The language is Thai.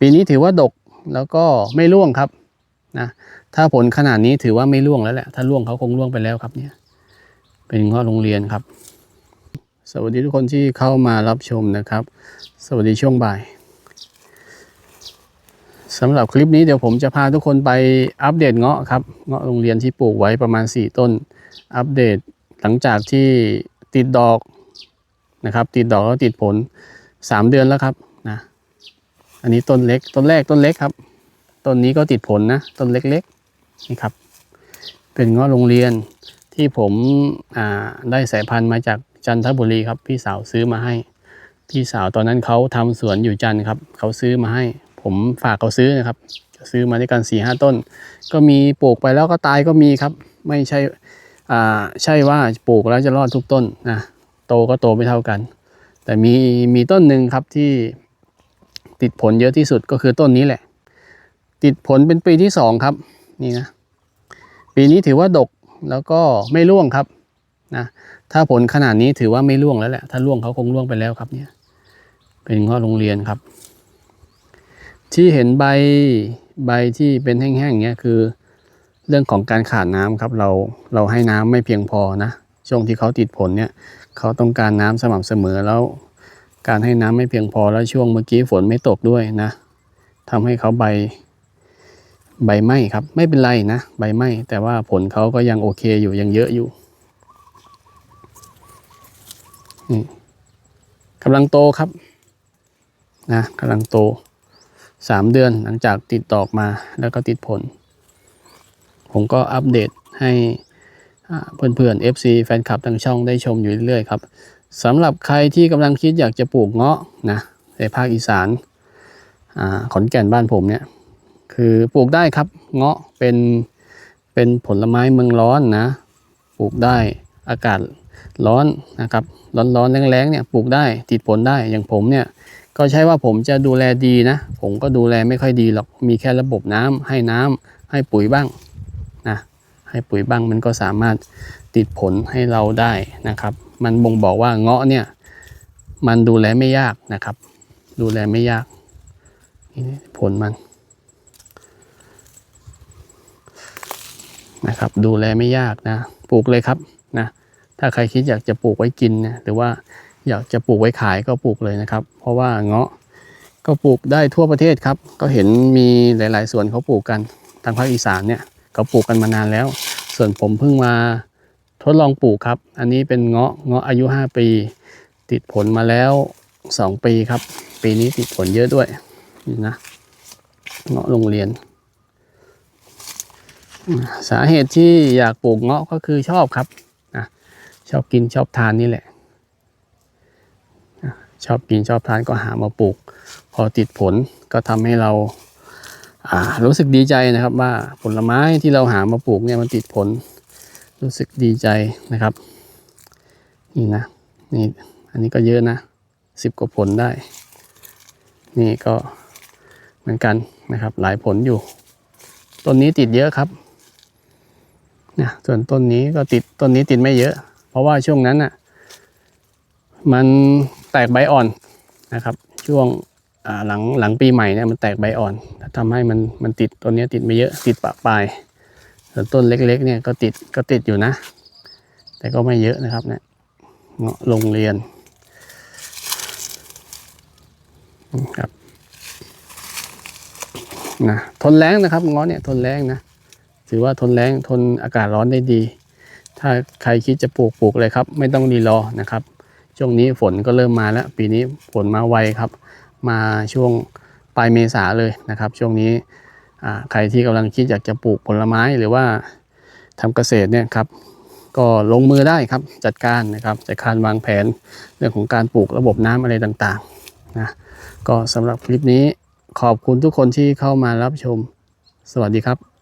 ปีนี้ถือว่าดกแล้วก็ไม่ร่วงครับนะถ้าผลขนาดนี้ถือว่าไม่ร่วงแล้วแหละถ้าร่วงเขาคงร่วงไปแล้วครับเนี่ย เป็นเงาะโรงเรียนครับ สวัสดีทุกคนที่เข้ามารับชมนะครับ สวัสดีช่วงบ่ายสำหรับคลิปนี้เดี๋ยวผมจะพาทุกคนไปอัปเดตเงาะครับเงาะโรงเรียนที่ปลูกไว้ประมาณ 4 ต้น อัปเดตหลังจากที่ติดดอกนะครับ ติดดอกแล้วติดผล 3 เดือนแล้วครับนะ อันนี้ต้นเล็ก ต้นแรกต้นเล็กครับ ต้นนี้ก็ติดผลนะ ต้นเล็กๆนี่ครับ เป็นงาะโรงเรียนที่ผมได้สายพันธุ์มาจากจันทบุรีครับ พี่สาวซื้อมาให้ พี่สาวตอนนั้นเขาทำสวนอยู่จันทร์ครับ เขาซื้อมาให้ ผมฝากเขาซื้อนะครับ ซื้อมาด้วยกันสี่ห้าต้น ก็มีปลูกไปแล้วก็ตายก็มีครับ ไม่ใช่อ่ใช่ว่าปลูกแล้วจะรอดทุกต้นนะ โตก็โตไม่เท่ากัน แต่มีมีต้นหนึ่งครับที่ ติดผลเยอะที่สุดก็คือต้นนี้แหละ ติดผลเป็นปีที่สองครับนี่นะปีนี้ถือว่าดกแล้วก็ไม่ร่วงครับนะถ้าผลขนาดนี้ถือว่าไม่ร่วงแล้วแหละถ้าร่วงเขาคงร่วงไปแล้วครับเนี่ยเป็นเงาะโรงเรียนครับ ที่เห็นใบใบที่เป็นแห้งๆเงี้ยคือ เรื่องของการขาดน้ำครับ เราเราให้น้ำไม่เพียงพอนะช่วงที่เขาติดผลเนี่ยเขาต้องการน้ำสม่ำเสมอแล้ว การให้น้ำไม่เพียงพอแล้วช่วงเมื่อกี้ฝนไม่ตกด้วยนะทำให้เขาใบ ใบไหม้ครับ ไม่เป็นไรนะใบไหม้แต่ว่าผลเขาก็ยังโอเคอยู่ยังเยอะอยู่นี่กำลังโตครับนะกำลังโตสามเดือนหลังจากติดดอกมาแล้วก็ติดผล ผมก็อัปเดตให้เพื่อนๆ FC แฟนคลับทางช่องได้ชมอยู่เรื่อยๆครับ สำหรับใครที่กำลังคิดอยากจะปลูกเงาะนะในภาคอีสานอขอนแก่นบ้านผมเนี่ย คือปลูกได้ครับเงาะเป็นเป็นผลไม้เมืองร้อนนะ ปลูกได้อากาศร้อนนะครับ ร้อนร้อนๆแรงๆเนี่ยปลูกได้ติดผลได้อย่างผมเนี่ยก็ใช่ว่าผมจะดูแลดีนะ ผมก็ดูแลไม่ค่อยดีหรอกมีแค่ระบบน้ำให้น้ำให้ปุ๋ยบ้างนะให้ปุ๋ยบ้างมันก็สามารถติดผลให้เราได้นะครับ มันบ่งบอกว่าเงาะเนี่ย มันดูแลไม่ยากนะครับ ดูแลไม่ยากผลมันนะครับ ดูแลไม่ยากนะปลูกเลยครับนะถ้าใครคิดอยากจะปลูกไว้กินนะหรือว่าอยากจะปลูกไว้ขายก็ปลูกเลยนะครับ เพราะว่าเงาะก็ปลูกได้ทั่วประเทศครับ ก็เห็นมีหลาย ๆสวนเขาปลูกกันทางภาคอีสานเนี่ยเขาปลูกกันมานานแล้ว ส่วนผมเพิ่งมา ทดลองปลูกครับ อันนี้เป็นเงาะเงาะอายุ 5 ปี ติดผลมาแล้ว 2 ปีครับ ปีนี้ติดผลเยอะด้วยนี่นะเงาะโรงเรียน สาเหตุที่อยากปลูกเงาะก็คือชอบครับนะชอบกินชอบทานนี่แหละ ชอบกินชอบทานก็หามาปลูก พอติดผลก็ทำให้เราารู้สึกดีใจนะครับว่าผลไม้ที่เราหามาปลูกเนี่ยมันติดผล รู้สึกดีใจนะครับ นี่นะนี่อันนี้ก็เยอะนะสิบกว่าผลได้ นี่ก็เหมือนกันนะครับ หลายผลอยู่ ต้นนี้ติดเยอะครับนะส่วนต้นนี้ก็ติดต้นนี้ติดไม่เยอะ เพราะว่าช่วงนั้นอะมันแตกใบอ่อนนะครับ ช่วงหลังหลังปีใหม่เนี่ยมันแตกใบอ่อนทำให้มันมันติดต้นนี้ติดไม่เยอะติดปะปลาย ส่วนต้นเล็กๆเนี่ยก็ติดก็ติดอยู่นะ แต่ก็ไม่เยอะนะครับเนี่ยเงาะโรงเรียนครับนะทนแรงนะครับเงาะเนี่ยทนแรงนะถือว่าทนแรงทนอากาศร้อนได้ดี ถ้าใครคิดจะปลูกปลูกเลยครับ ไม่ต้องรีรอนะครับ ช่วงนี้ฝนก็เริ่มมาแล้ว ปีนี้ฝนมาไวครับ มาช่วงปลายเมษาเลยนะครับ ช่วงนี้ ใครที่กำลังคิดอยากจะปลูกผลไม้หรือว่าทำเกษตรเนี่ยครับ ก็ลงมือได้ครับจัดการนะครับจัดการวางแผนเรื่องของการปลูกระบบน้ำอะไรต่างๆนะก็สำหรับคลิปนี้ขอบคุณทุกคนที่เข้ามารับชม สวัสดีครับ